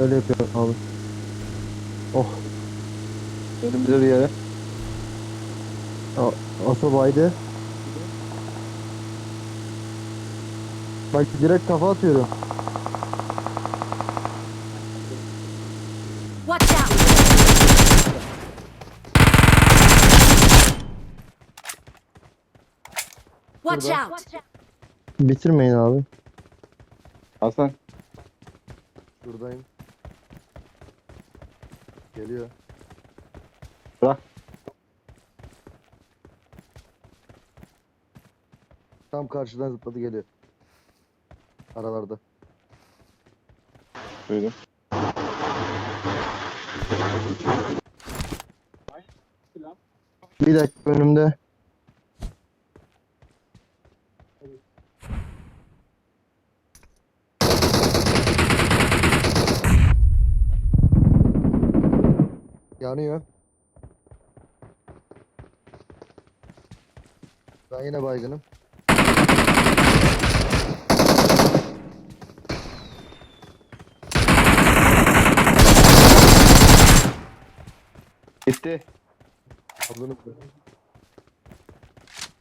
Öyle yapıyorum abi. Oh. Önümüzde bir yere. Otobaydı. Bak direkt kafa atıyorum. Watch out! Watch out! Bitirmeyin abi. Hasan. Şuradayım. Geliyor. Bırak. Tam karşıdan zıpladı geliyor. Aralarda. Duydum. Bir dakika önümde. Yanıyor. Ben yine baygınım. Gitti. Ablanı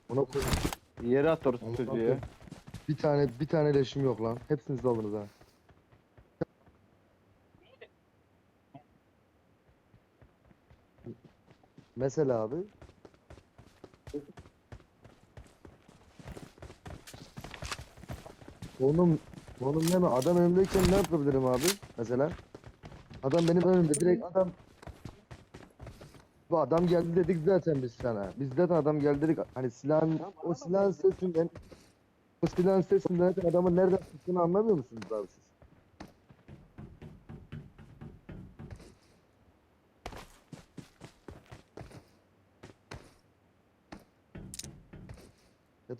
Ona koy. Yere at orası çocuğu ya. Bir tane bir tane leşim yok lan. Hepsini siz alınız ha. Mesela abi. Onun onun ne mi? Adam önümdeyken ne yapabilirim abi? Mesela. Adam benim önümde direkt adam bu adam geldi dedik zaten biz sana. Biz zaten adam geldi dedik. Hani silahın o silahın sesinden o silahın sesinden zaten adamın nereden çıktığını anlamıyor musunuz abi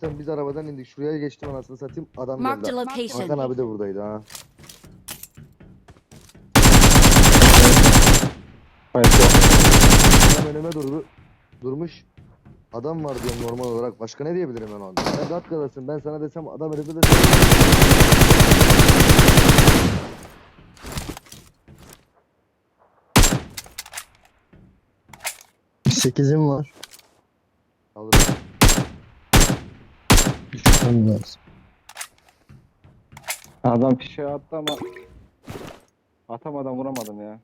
Zaten biz arabadan indik. Şuraya geçtim anasını satayım. Adam Marked a geldi. location. Hakan abi de buradaydı ha. Hayır. Adam önüme durdu. Durmuş. Adam var diyorum normal olarak. Başka ne diyebilirim ben ona? Sen Gatka'dasın. Ben sana desem adam önümde de Sekizim var. Tamam lazım. Adam fişe attı ama atamadan vuramadım ya.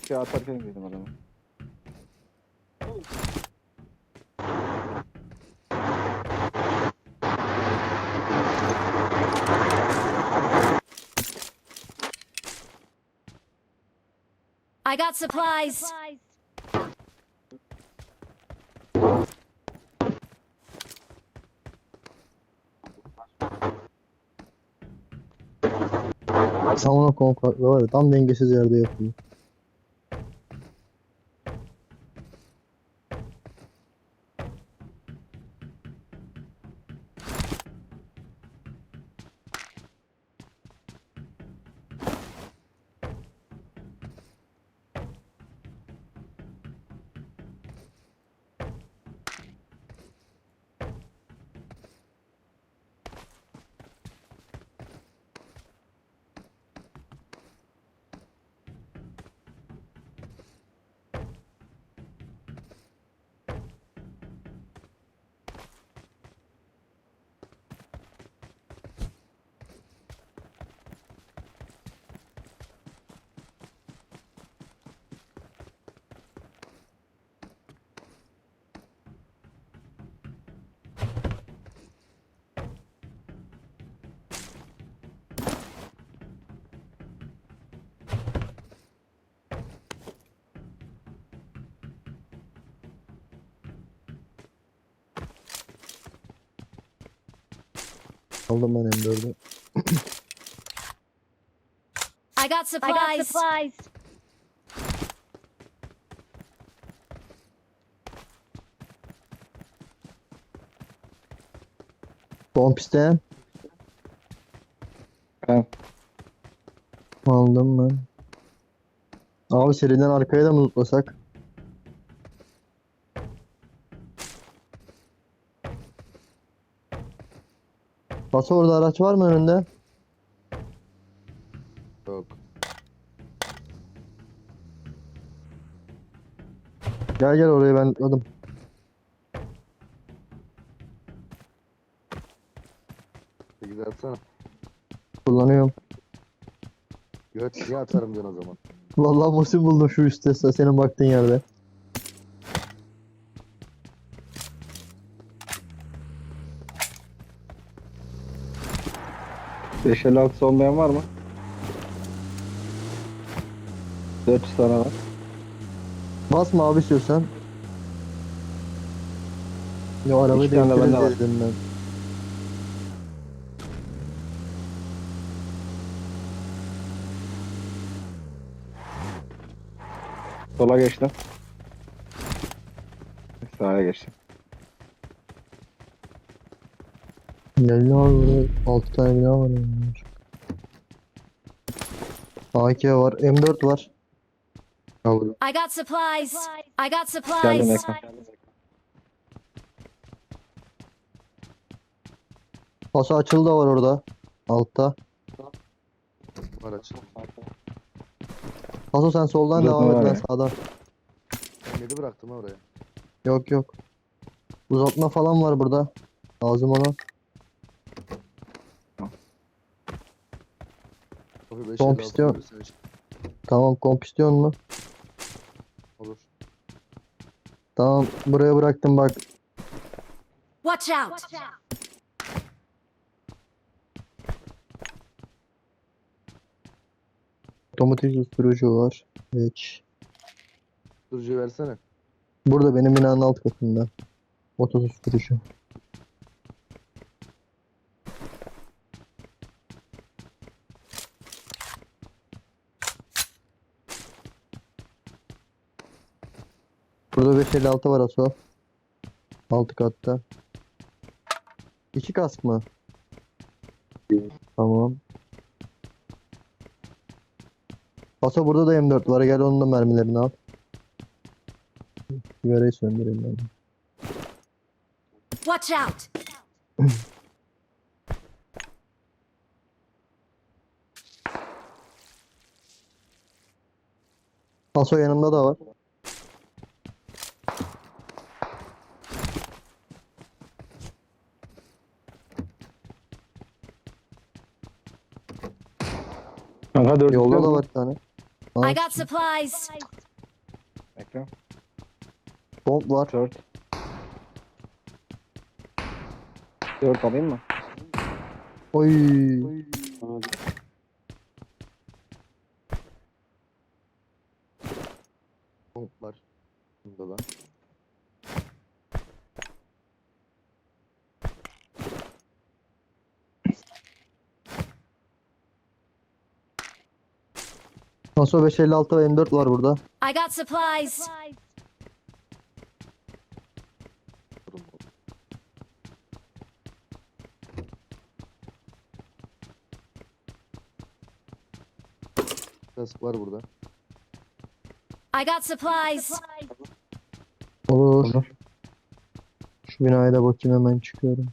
Fişe atarken girdim adamı. I got supplies. Savunma konka var ya tam dengesiz yerde yapıyor. Aldım ben M4'ü. I got supplies. Bomb isteyen. Ben Aldım ben. Abi seriden arkaya da mı tutlasak? Bası orada araç var mı önünde? Yok. Gel gel oraya ben atladım. Sekiz atsana. Kullanıyorum. Göt niye atarım diyorsun o zaman. Vallahi mosin buldum şu üstte senin baktığın yerde. Beş el altısı olmayan var mı? 400 tane var. Basma abi istiyorsan. Ya arabayı İki tane de bende değiştiririz var. dedim ben. Sola geçtim. Sağa geçtim. Geldi abi burada 6 tane bina var. AK var. M4 var. I got supplies. I got Geldim supplies. ekran. Pası açıldı da var orada. Altta. Var açık. Paso sen soldan devam et var ben sağdan. Yedi bıraktım oraya. Yok yok. Uzatma falan var burada. Lazım olan. Beş Komp istiyor. Tamam komp istiyor mu? Olur. Tamam buraya bıraktım bak. Watch out. Otomatik susturucu var. Geç. Durucu versene. Burada benim binanın alt katında. Oto 556 var Aso. Alt katta. İki kask mı? Tamam. Aso burada da M4 var. Gel onun da mermilerini al. Sigarayı söndüreyim ben. Watch out. Paso yanımda da var. Kanka 400 Yolda da var bir tane. I got supplies. Ekran. Bomb var. 4. 4 alayım mı? Oy. Komp var. Bunda da. Paso 556 ve M4 var burada. I got supplies. Kask var burada. I got supplies. Olur. Olur. Şu binaya da bakayım hemen çıkıyorum.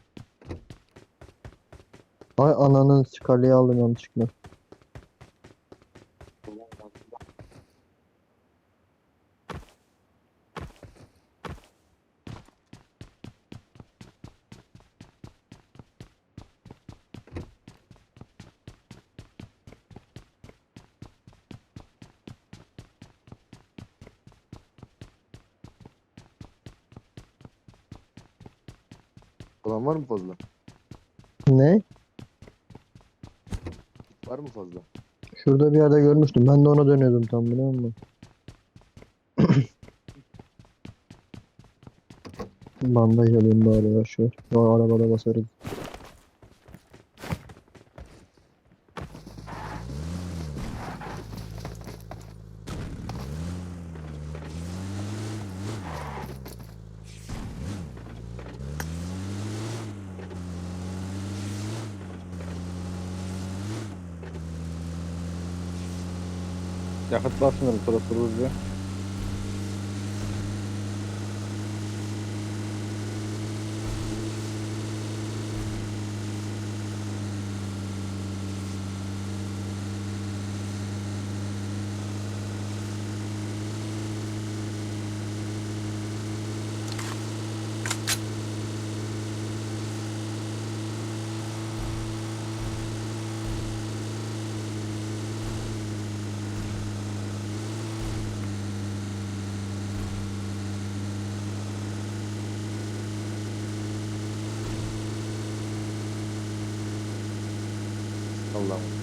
Ay ananın skalyeyi aldım yanlışlıkla. Falan var mı fazla? Ne? Var mı fazla? Şurada bir yerde görmüştüm. Ben de ona dönüyordum tam biliyor musun? Bandaj alayım bari ya şu. Arabada basarız. Yakıt basmıyorum sırası diye. Allah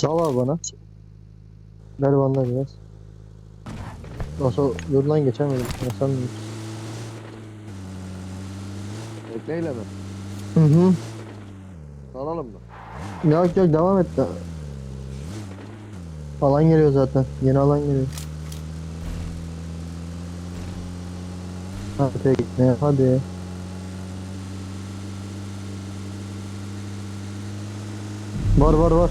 Sağ ol bana. Ver bana biraz. Nasıl yoldan geçemedim. Sen mi? Tekneyle mi? Hı hı. Alalım mı? Yok yok devam et de. Alan geliyor zaten. Yeni alan geliyor. Hadi tekne hadi. Var var var.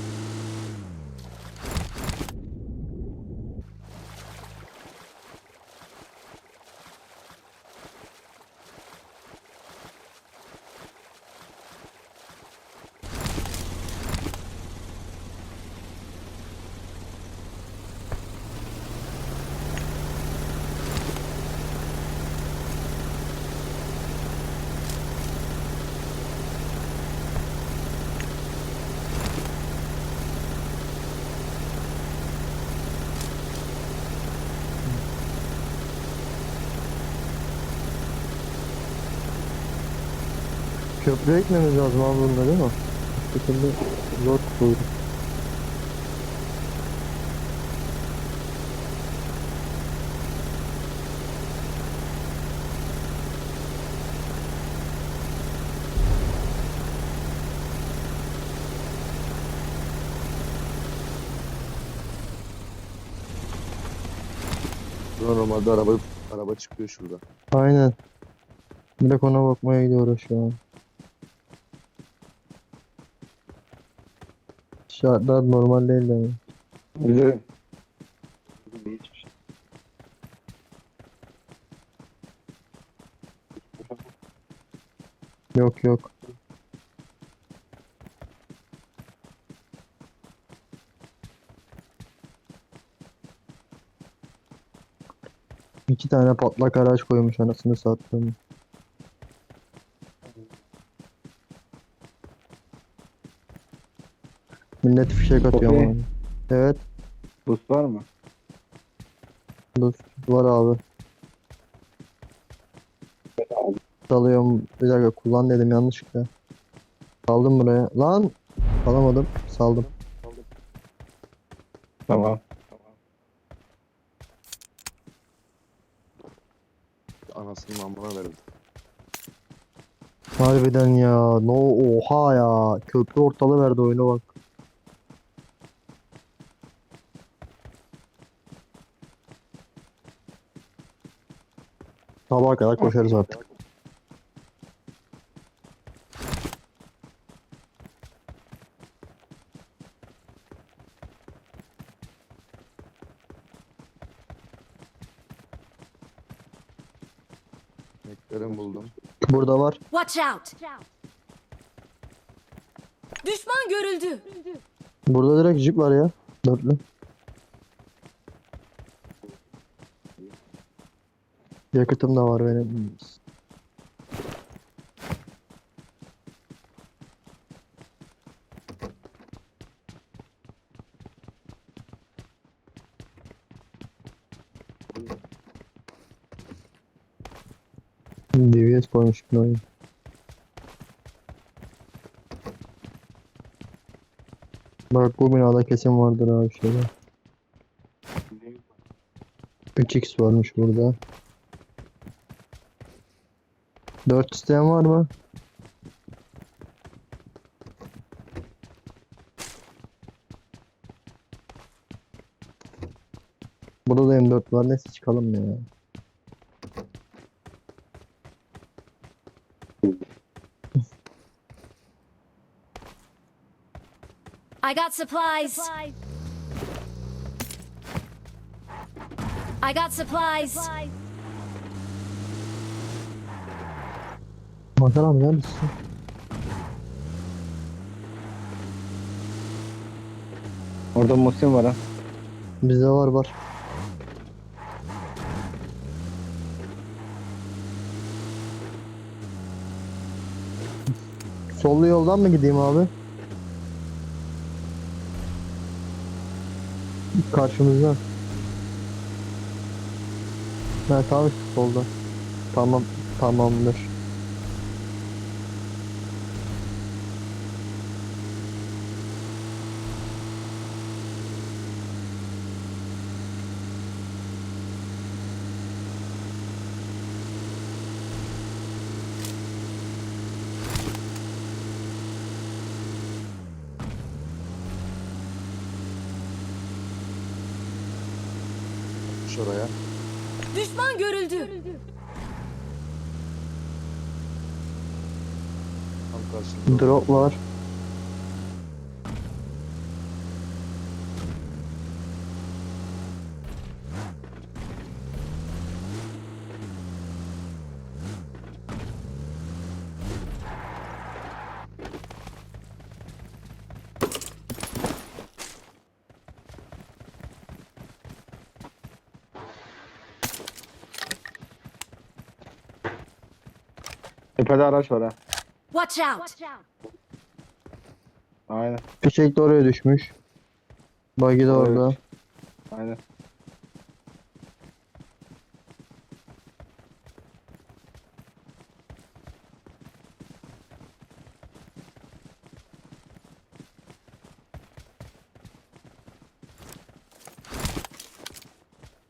Köprüye gitmemiz lazım abi bunda değil mi? Bu şekilde zor. Şuradan normalde araba araba çıkıyor şurada. Aynen. Direkt ona bakmaya gidiyoruz şu an. Şartlar normal değil de. Bize Yok yok. İki tane patlak araç koymuş anasını sattım. Millet fişek atıyor ama. Evet, boost var mı? dur. Var abi. Salıyorum. Bir dakika kullan dedim yanlışlıkla. Saldım buraya. Lan! Alamadım. Saldım. Tamam. Anasının amına verdim. Harbiden ya. No oha ya. Köprü ortalı verdi oyunu bak. Sabaha kadar koşarız artık. Eklerim buldum. Burada var. Watch out! Düşman görüldü. Burada direkt jip var ya. Dörtlü. Yakıtım da var benim. DVS koymuş bir oyun. Bak bu binada kesin vardır abi şeyler. 3x varmış burada. 4 isteyen var mı? Burada da M4 var. Neyse çıkalım ya. I got supplies. I got supplies. Abi neredesin? Orada Muhsin var ha. Bizde var var. Sollu yoldan mı gideyim abi? Karşımızda. Tamam işte solda. Tamam tamamdır. Şuraya. Düşman görüldü. Tam karşımda. Drop var. Tepede araç var ha. Watch out. Aynen. Fişek de oraya düşmüş. Buggy de Evet. orada. Aynen.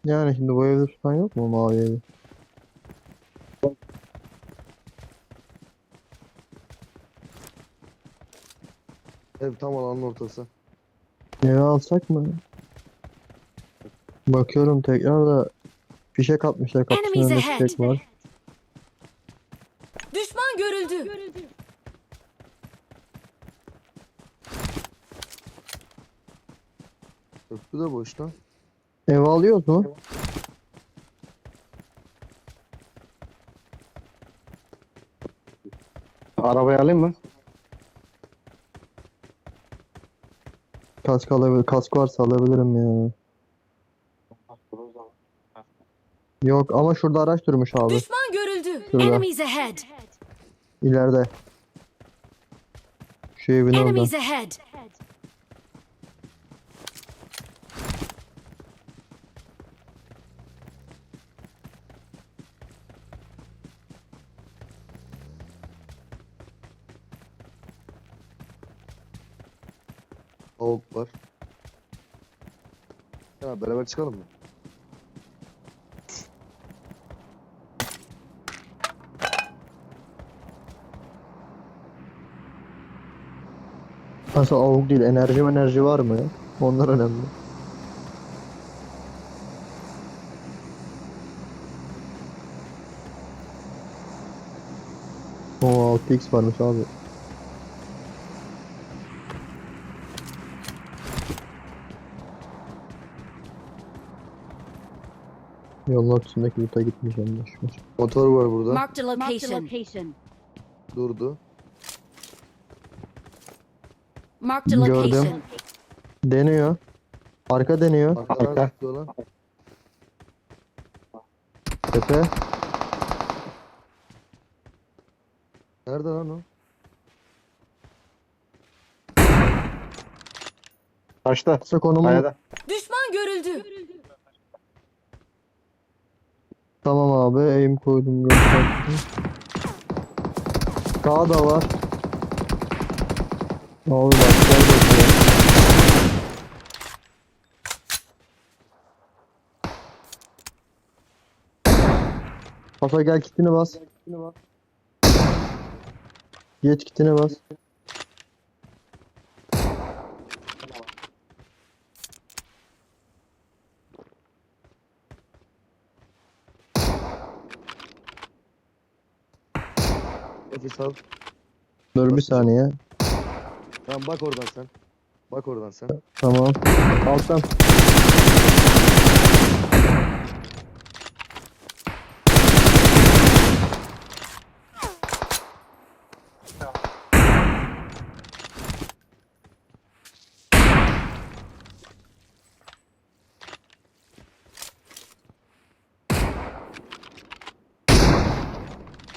Yani şimdi bu evde tutan yok mu mavi evi? Ev tam alanın ortası. Eve alsak mı? Bakıyorum tekrar da fişek atmışlar kapısının Enemies önünde ahead. fişek var. Düşman görüldü. Köprü de boş lan. Ev alıyoruz mu? Arabayı alayım mı? Kask alabilir, kask varsa alabilirim ya. Yok ama şurada araç durmuş abi. Düşman görüldü. Şurada. Enemies ahead. İleride. Şu evin orada. Enemies ahead. Avuk var. Ya beraber çıkalım mı? Nasıl avuk değil enerji enerji var mı? Onlar önemli. O 6x varmış abi. Yolun ortasındaki loot'a gitmeyeceğim ver. Motor var burada. Marked a location. Durdu. Marked a Gördüm. location. Deniyor. Arka deniyor. Arka. lan. Tepe. Nerede lan o? Taşta. Kısa konumu Kayada. Düşman görüldü. Tamam abi aim koydum gösterdim. Sağ da var. Abi bak gel bakıyor. Pasa gel kitini bas. Geç kitini bas. Fatih sal. Dur bir saniye. Tamam bak oradan sen. Bak oradan sen. Tamam. Alttan.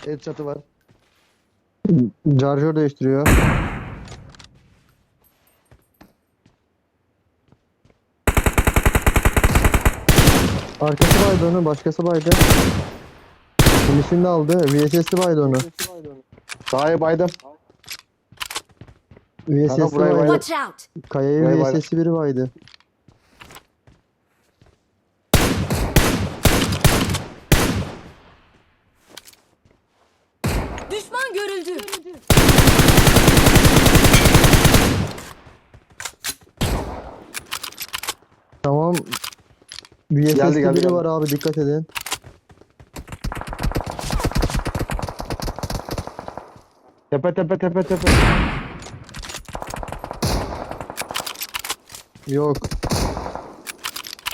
Evet çatı var. Charger değiştiriyor. Arkası baydı onu, başkası baydı. Kimisini de aldı. VSS'i baydı onu. Daha baydım. VSS'i buraya baydı. baydı. Watch out! Kayayı Buraya baydı. VSS'i biri baydı. Düşman görüldü. Tamam. VSS'i Geldi, geldi, biri geldi. var abi dikkat edin. Tepe tepe tepe tepe. Yok.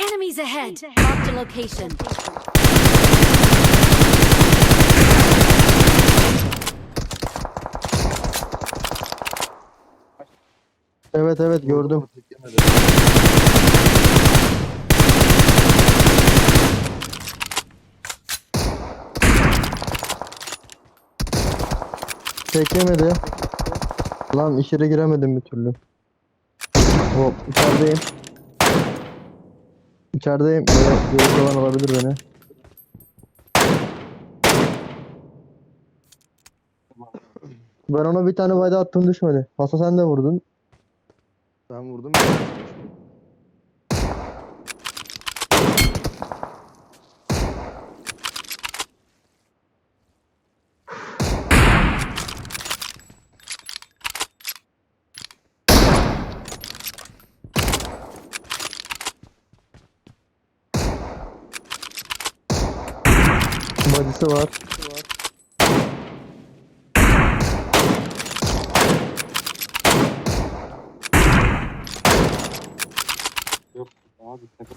Enemies ahead. Marked a location. Evet evet gördüm. Tek yemedi. Lan içeri giremedim bir türlü. Hop içerideyim. İçerideyim. Böyle görüntü olan olabilir beni. Ben ona bir tane bayda attım düşmedi. Hasa sen de vurdun. Ben vurdum. Badisi var. Abi tepe.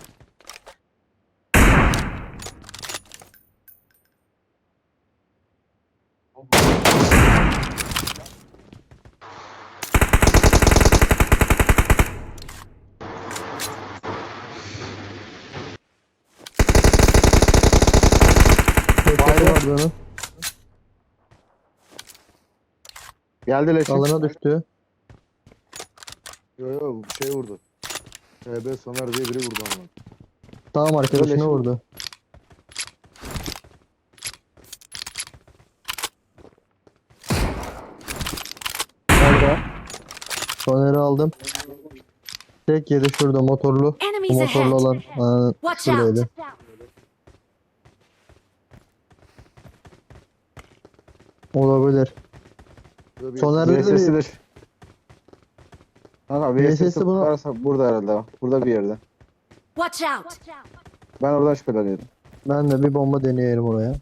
Onun. Geldi leşim. Alana düştü. Yo yo şey vurdu. TB Soner diye biri vurdu ama. Tamam arkadaşını Öyle vurdu. Nerede? Soner'i aldım. Tek yedi şurada motorlu. Bu motorlu olan. Aa, şuradaydı. Olabilir. Soner de bir. Kanka VSS'i bunu- varsa burada herhalde. Burada bir yerde. Watch out! Ben oradan şüpheleniyorum. ben de bir bomba deneyelim oraya.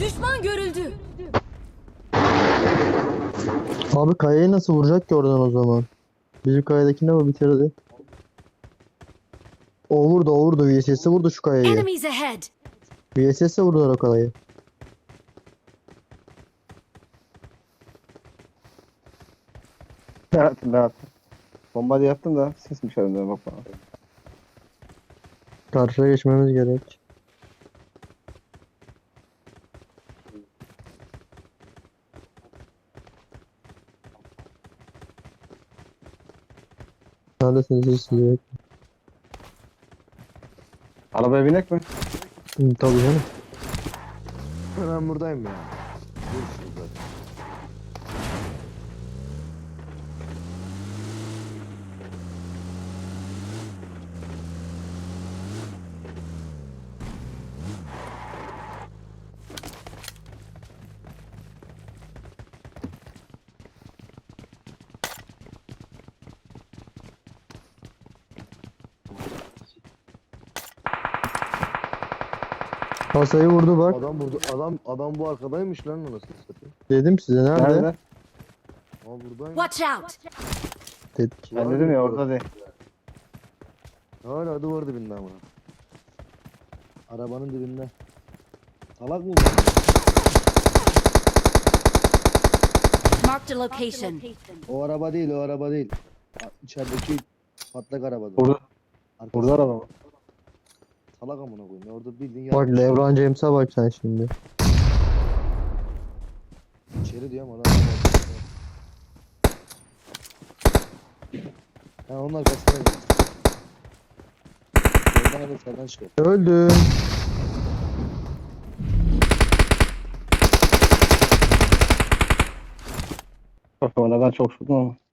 Düşman görüldü. Abi kayayı nasıl vuracak ki oradan o zaman? Bizim kayadakine mi bitirdi? Vurdu VSS'i vurdu şu kayayı. Enemies ahead. Vurdular o kayayı. Ne yaptın ne yaptın? Bomba diye yaptım da sesmiş önümden bak bana. Karşıya geçmemiz gerek. Neredesiniz siz sizi? Arabaya binek mi? Hı, Tabii canım. Ben buradayım ya. Görüşürüz zaten. Kasayı vurdu bak. Adam burada adam adam bu arkadaymış lan nasıl satayım. Dedim size nerede? Nerede? Aa buradaymış. Watch out! Dedik. Ben dedim ya orada değil. Hala duvar dibinde ama. Arabanın dibinde. Salak mı? Marked a location. O araba değil, o araba değil. İçerideki patlak araba. Burada. Arkası. Burada araba. Salak amına koyayım. Orada bildiğin Bak yatmış. Lebron James'e bak sen şimdi. İçeri diyorum adam. Ha arkasına git. Oradan hadi sağdan çıkar. Öldüm. Bak ona ben çok ama.